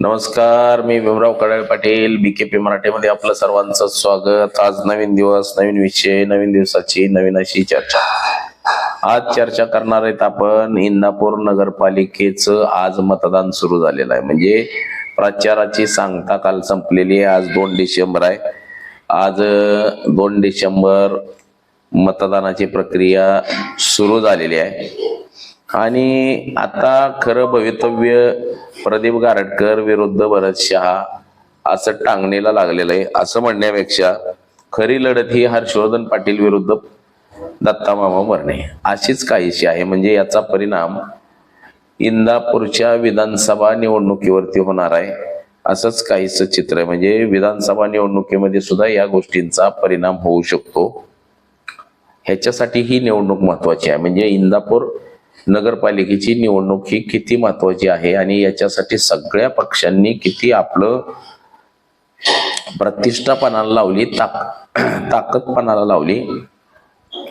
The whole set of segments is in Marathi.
नमस्कार मी भीमराव कडाळ पाटील बीकेपी मराठीमध्ये आपलं सर्वांचं स्वागत. आज नवीन दिवस नवीन विषय नवीन दिवसाची नवीन अशी चर्चा. आज चर्चा करणार आहेत आपण इंदापूर नगरपालिकेचं आज मतदान सुरू झालेलं आहे. म्हणजे प्रचाराची सांगता काल संपलेली आहे. आज दोन डिसेंबर आहे. आज दोन डिसेंबर मतदानाची प्रक्रिया सुरू झालेली आहे. आणि आता खरं भवितव्य प्रदीप गारटकर विरुद्ध भरत शहा असं टांगणीला लागलेलं आहे. असं म्हणण्यापेक्षा खरी लढत ही हर्षवर्धन पाटील विरुद्ध दत्ता मामा मरणे. अशीच काहीशी आहे. म्हणजे याचा परिणाम इंदापूरच्या विधानसभा निवडणुकीवरती होणार आहे. असंच काहीच चित्र आहे. म्हणजे विधानसभा निवडणुकीमध्ये सुद्धा या गोष्टींचा परिणाम होऊ शकतो. ह्याच्यासाठी ही निवडणूक महत्वाची आहे. म्हणजे इंदापूर नगरपालिकेची निवडणूक ही किती महत्वाची आहे आणि याच्यासाठी सगळ्या पक्षांनी किती आपलं प्रतिष्ठापणाला लावली ताक ताकदपणाला लावली.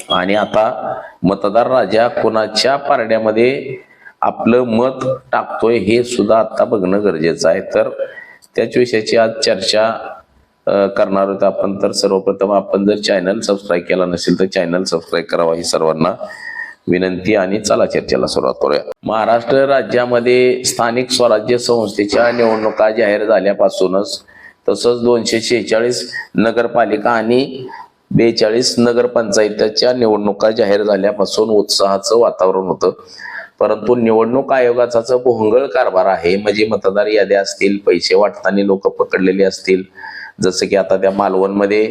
आणि आता मतदार राजा कोणाच्या पारड्यामध्ये आपलं मत टाकतोय हे सुद्धा आता बघणं गरजेचं आहे. तर त्याच विषयाची आज चर्चा करणार आहोत आपण. तर सर्वप्रथम आपण जर चॅनल सबस्क्राईब केला नसेल तर चॅनल सबस्क्राईब करावा ही सर्वांना. विनंती आणि चला चर्चेला सुरुवात करूया. महाराष्ट्र राज्यामध्ये स्थानिक स्वराज्य संस्थेच्या निवडणुका जाहीर झाल्यापासूनच तसंच दोनशे शेहेचाळीस नगरपालिका आणि बेचाळीस नगरपंचायतीच्या निवडणुका जाहीर झाल्यापासून उत्साहाचं वातावरण होतं. परंतु निवडणूक आयोगाचा भोंगळ कारभार आहे. म्हणजे मतदार याद्या असतील पैसे वाटताना लोक पकडलेले असतील. जसं की आता त्या मालवणमध्ये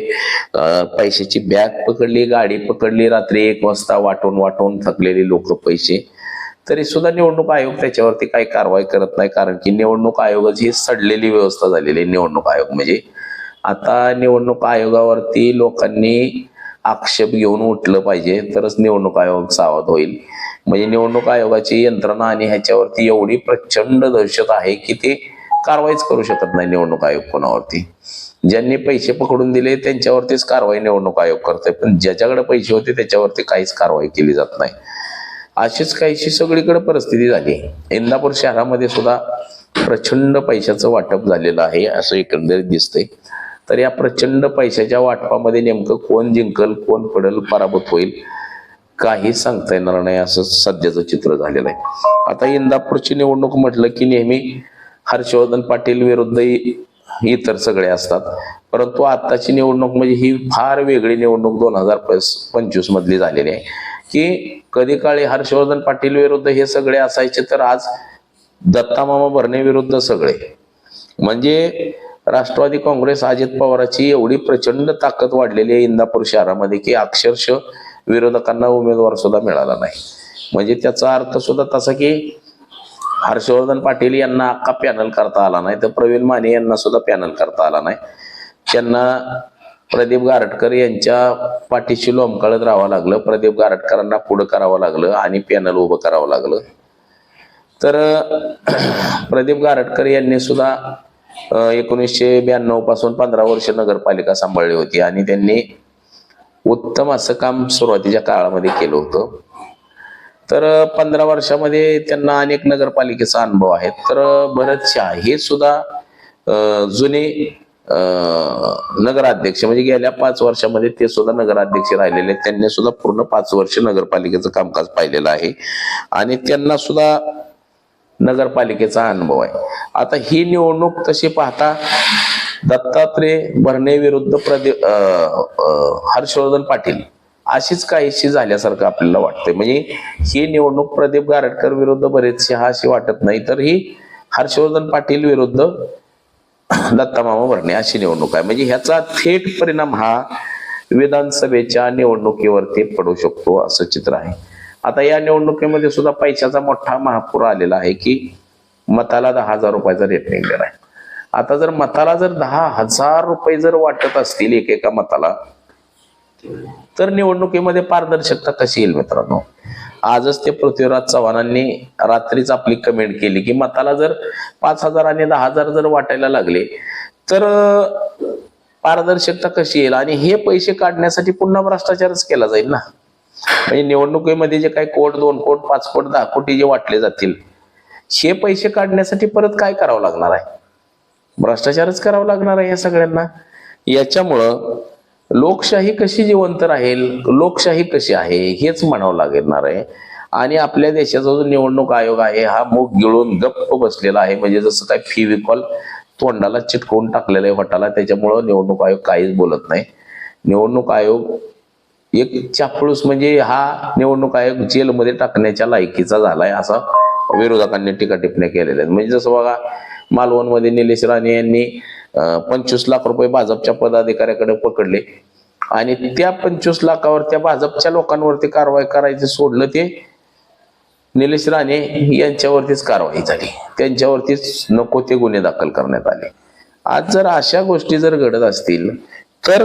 पैशाची बॅग पकडली गाडी पकडली रात्री एक वाजता वाटून वाटून थकलेली लोक पैसे. तरी सुद्धा निवडणूक आयोग त्याच्यावरती काही कारवाई करत नाही. कारण की निवडणूक आयोगाची ही सडलेली व्यवस्था झालेली आहे निवडणूक आयोग. म्हणजे आता निवडणूक आयोगावरती लोकांनी आक्षेप घेऊन उठलं पाहिजे तरच निवडणूक आयोग सावध होईल. म्हणजे निवडणूक आयोगाची यंत्रणा आणि ह्याच्यावरती एवढी प्रचंड दहशत आहे की ते कारवाईच करू शकत नाही निवडणूक आयोग कोणावरती. ज्यांनी पैसे पकडून दिले त्यांच्यावरतीच कारवाई निवडणूक आयोग करते पण ज्याच्याकडे पैसे होते त्याच्यावरती काहीच कारवाई केली जात नाही. अशीच काहीशी सगळीकडे परिस्थिती झाली. इंदापूर शहरामध्ये सुद्धा प्रचंड पैशाचं वाटप झालेलं आहे असं एकंदरीत दिसतंय. तर या प्रचंड पैशाच्या वाटपामध्ये नेमकं कोण जिंकल कोण पडेल पराभूत होईल काही सांगता येणार नाही असं सध्याचं चित्र झालेलं आहे. आता इंदापूरची निवडणूक म्हटलं की नेहमी हर्षवर्धन पाटील विरुद्ध इतर सगळे असतात. परंतु आताची निवडणूक म्हणजे ही फार वेगळी निवडणूक दोन हजार पंचवीस मधली झालेली आहे. की कधी काळी हर्षवर्धन पाटील विरुद्ध हे सगळे असायचे तर आज दत्तामामा भरणे विरुद्ध सगळे. म्हणजे राष्ट्रवादी काँग्रेस अजित पवाराची एवढी प्रचंड ताकद वाढलेली आहे इंदापूर शहरामध्ये की अक्षरशः विरोधकांना उमेदवार सुद्धा मिळाला नाही. म्हणजे त्याचा अर्थ सुद्धा तसा की हर्षवर्धन पाटील यांना अख्खा पॅनल करता आला नाही तर प्रवीण माने यांना सुद्धा पॅनल करता आला नाही. त्यांना प्रदीप गारटकर यांच्या पाठीशी लोंबकळत राहावं लागलं प्रदीप गारटकरांना पुढं करावं लागलं आणि पॅनल उभं करावं लागलं. तर प्रदीप गारटकर यांनी सुद्धा एकोणीसशे ब्याण्णवपासून पंधरा वर्ष नगरपालिका सांभाळली होती आणि त्यांनी उत्तम असं काम सुरुवातीच्या काळामध्ये केलं होतं. तर पंधरा वर्षामध्ये त्यांना अनेक नगरपालिकेचा अनुभव आहे. तर भरत हे सुद्धा जुने नगराध्यक्ष म्हणजे गेल्या पाच वर्षामध्ये ते सुद्धा नगराध्यक्ष राहिलेले आहेत. त्यांनी सुद्धा पूर्ण पाच वर्ष नगरपालिकेचं कामकाज पाहिलेलं आहे. आणि त्यांना सुद्धा नगरपालिकेचा अनुभव आहे. आता ही निवडणूक तशी पाहता दत्तात्रय भरणे विरुद्ध प्रदीप हर्षवर्धन पाटील अशीच काहीशी झाल्यासारखं आपल्याला वाटतंय. म्हणजे ही निवडणूक प्रदीप गारटकर विरुद्ध बरेचशी हा अशी वाटत नाही तर ही हर्षवर्धन पाटील विरुद्ध दत्तामामा भरणे अशी निवडणूक आहे. म्हणजे ह्याचा थेट परिणाम हा विधानसभेच्या निवडणुकीवरती पडू शकतो असं चित्र आहे. आता या निवडणुकीमध्ये सुद्धा पैशाचा मोठा महापूर आलेला आहे की मताला दहा हजार रुपयाचा रेट निघलेला आहे. आता जर मताला जर दहा हजार रुपये जर वाटत असतील एकेका मताला तर निवडणुकीमध्ये पारदर्शकता कशी येईल मित्रांनो? आजच ते पृथ्वीराज चव्हाणांनी रात्रीच आपली कमेंट केली की मताला जर पाच हजार आणि दहा हजार जर वाटायला लागले तर पारदर्शकता कशी येईल? आणि हे पैसे काढण्यासाठी पुन्हा भ्रष्टाचारच केला जाईल ना? म्हणजे निवडणुकीमध्ये जे काही कोट दोन कोट पाच कोट दहा कोटी जे वाटले जातील हे पैसे काढण्यासाठी परत काय करावं लागणार आहे? भ्रष्टाचारच करावा लागणार आहे या सगळ्यांना. याच्यामुळं लोकशाही कशी जिवंत राहील लोकशाही कशी आहे हेच म्हणावं लागणार आहे. आणि आपल्या देशाचा जो निवडणूक आयोग आहे हा मुख गिळून गप्प बसलेला आहे. म्हणजे जसं काय फिविकॉल तोंडाला चिटकवून टाकलेलं आहे वटाला त्याच्यामुळं निवडणूक आयोग काहीच बोलत नाही. निवडणूक आयोग एक चापळूस म्हणजे हा निवडणूक आयोग जेलमध्ये टाकण्याच्या लायकीचा झालाय असा विरोधकांनी टीका टिप्पण्या केलेल्या आहेत. म्हणजे जसं बघा मालवणमध्ये निलेश राणे यांनी पंचवीस लाख रुपये भाजपच्या पदाधिकाऱ्याकडे पकडले. आणि त्या पंचवीस लाखावर त्या भाजपच्या लोकांवरती कारवाई करायचं सोडलं ते निलेश राणे यांच्यावरतीच कारवाई झाली. त्यांच्यावरतीच नको ते गुन्हे दाखल करण्यात आले. आज जर अशा गोष्टी जर घडत असतील तर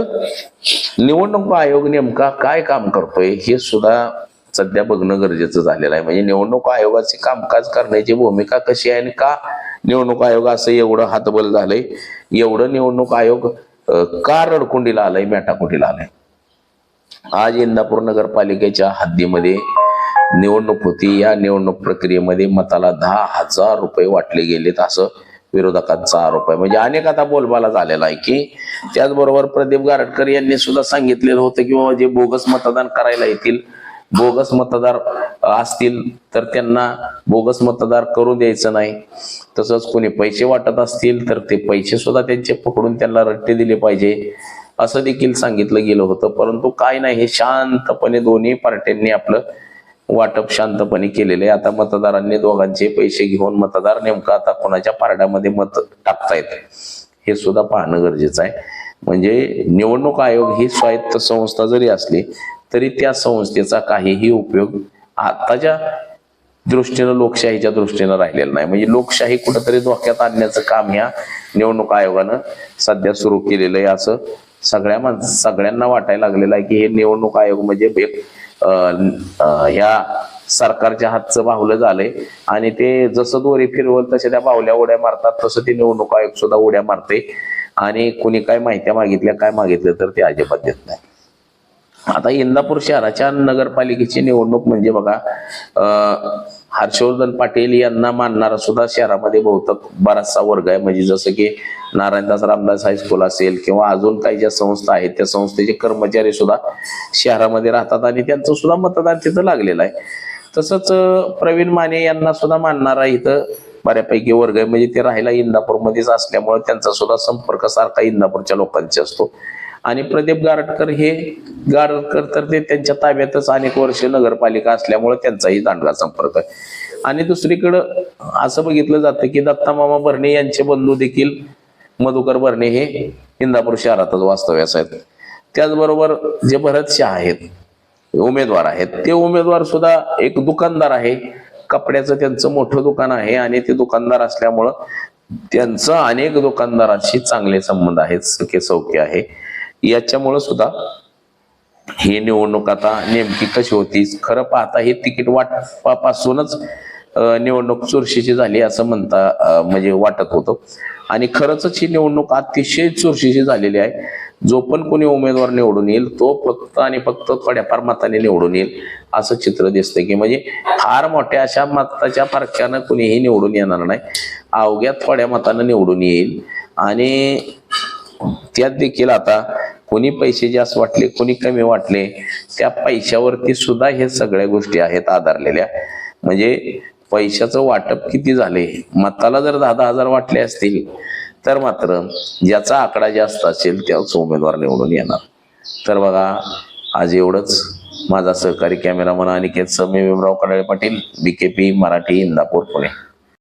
निवडणूक आयोग नेमका काय काम करतोय हे सुद्धा सध्या बघणं गरजेचं झालेलं आहे. म्हणजे निवडणूक आयोगाचे कामकाज करण्याची भूमिका कशी आहे आणि का निवडणूक आयोग असं एवढं हातबल झालंय? एवढं निवडणूक आयोग का रडकुंडीला आलंय मेटाकुंडीला आलंय? आज इंदापूर नगरपालिकेच्या हद्दीमध्ये निवडणूक होती. या निवडणूक प्रक्रियेमध्ये मताला दहा हजार रुपये वाटले गेलेत असं विरोधकांचा आरोप आहे. म्हणजे अनेक आता बोलबाला झालेला आहे की त्याचबरोबर प्रदीप गारटकर यांनी सुद्धा सांगितलेलं होतं की बाबा जे बोगस मतदान करायला येतील बोगस मतदार असतील तर त्यांना बोगस मतदार करू द्यायचं नाही. तसंच कोणी पैसे वाटत असतील तर ते पैसे सुद्धा त्यांचे पकडून त्यांना रट्टे दिले पाहिजे असं देखील सांगितलं गेलं होतं. परंतु काय नाही हे शांतपणे दोन्ही पार्ट्यांनी आपलं वाटप शांतपणे केलेले आता मतदारांनी दोघांचे पैसे घेऊन मतदार नेमका आता कोणाच्या पारड्यामध्ये मत टाकतायत हे सुद्धा पाहणं गरजेचं आहे. म्हणजे निवडणूक आयोग ही स्वायत्त संस्था जरी असली तरी त्या संस्थेचा काहीही उपयोग आताच्या दृष्टीनं लोकशाहीच्या दृष्टीनं राहिलेला नाही. म्हणजे लोकशाही कुठंतरी धोक्यात आणण्याचं काम ह्या निवडणूक आयोगानं सध्या सुरू केलेलं आहे. असं सगळ्या माणस सगळ्यांना वाटायला लागलेलं आहे की हे निवडणूक आयोग म्हणजे एक ह्या सरकारच्या हातचं बाहुलं झालंय. आणि ते जसं दोरी फिरवल तसे त्या बाहुल्या उड्या मारतात. तसं ते निवडणूक आयोग सुद्धा उड्या मारते आणि कुणी काय माहित्या मागितल्या काय मागितलं तर ते अजिबात देत नाही. आता इंदापूर शहराच्या नगरपालिकेची निवडणूक म्हणजे बघा अं, हर्षवर्धन पाटील यांना मानणारा सुद्धा शहरामध्ये बहुतेक बराचसा वर्ग आहे. म्हणजे जसं की नारायणदास रामदास हायस्कूल असेल किंवा अजून काही ज्या संस्था आहेत त्या संस्थेचे कर्मचारी सुद्धा शहरामध्ये राहतात आणि त्यांचं सुद्धा मतदान तिथं लागलेलं आहे. तसंच प्रवीण माने यांना सुद्धा मानणारा इथं बऱ्यापैकी वर्ग आहे. म्हणजे ते राहायला इंदापूरमध्येच असल्यामुळे त्यांचा सुद्धा संपर्क सारखा इंदापूरच्या लोकांचा असतो. आणि प्रदीप गारटकर हे गारटकर तर ते त्यांच्या ताब्यातच अनेक वर्ष नगरपालिका असल्यामुळे त्यांचाही दांडगा संपर्क आहे. आणि दुसरीकडं असं बघितलं जातं की दत्ता मामा भरणे यांचे बंधू देखील मधुकर भरणे हे इंदापूर शहरातच वास्तव्यास आहेत. त्याचबरोबर जे भरत शाह आहेत उमेदवार आहेत ते उमेदवार सुद्धा एक दुकानदार आहे. कपड्याचं त्यांचं मोठं दुकान आहे आणि ते दुकानदार असल्यामुळं त्यांचं अनेक दुकानदारांशी चांगले संबंध आहेत. सखे सौख्य आहे. याच्यामुळं सुद्धा ही निवडणूक आता नेमकी कशी होती? खरं पाहता हे तिकीट वाटपापासूनच निवडणूक चुरशीची झाली असं म्हणता म्हणजे वाटत होतं. आणि खरंच ही निवडणूक अतिशय चुरशीची झालेली आहे. जो पण कोणी उमेदवार निवडून येईल तो फक्त आणि फक्त थोड्याफार मताने निवडून येईल असं चित्र दिसतं की म्हणजे फार मोठ्या अशा मताच्या फरकानं कुणीही निवडून येणार नाही. अवघ्या थोड्या मतानं निवडून येईल. आणि त्यात देखील आता कोणी पैसे जास्त वाटले कोणी कमी वाटले त्या पैशावरती सुद्धा हे सगळ्या गोष्टी आहेत आधारलेल्या. म्हणजे पैशाचं वाटप किती झाले? मताला जर दहा दहा हजार वाटले असतील तर मात्र ज्याचा आकडा जास्त असेल त्याच उमेदवार निवडून येणार. तर बघा आज एवढंच. माझा सहकारी कॅमेरामन अनिकेत समी भीमराव कडाळे पाटील बीकेपी मराठी इंदापूर पुणे.